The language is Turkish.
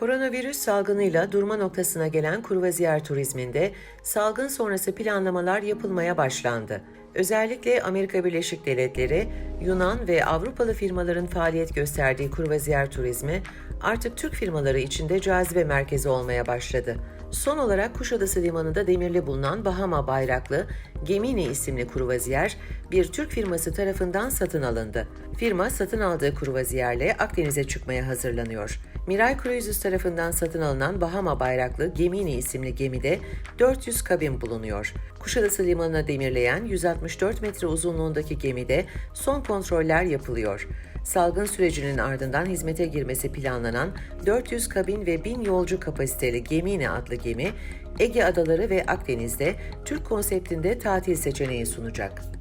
Koronavirüs salgınıyla durma noktasına gelen kruvaziyer turizminde salgın sonrası planlamalar yapılmaya başlandı. Özellikle Amerika Birleşik Devletleri, Yunan ve Avrupalı firmaların faaliyet gösterdiği kruvaziyer turizmi artık Türk firmaları içinde cazibe merkezi olmaya başladı. Son olarak Kuşadası Limanı'nda demirli bulunan Bahama bayraklı Gemini isimli kruvaziyer bir Türk firması tarafından satın alındı. Firma satın aldığı kruvaziyerle Akdeniz'e çıkmaya hazırlanıyor. Miray Cruises tarafından satın alınan Bahama bayraklı Gemini isimli gemide 400 kabin bulunuyor. Kuşadası Limanı'na demirleyen 164 metre uzunluğundaki gemide son kontroller yapılıyor. Salgın sürecinin ardından hizmete girmesi planlanan 400 kabin ve 1000 yolcu kapasiteli Gemini adlı gemi, Ege Adaları ve Akdeniz'de Türk konseptinde tatil seçeneği sunacak.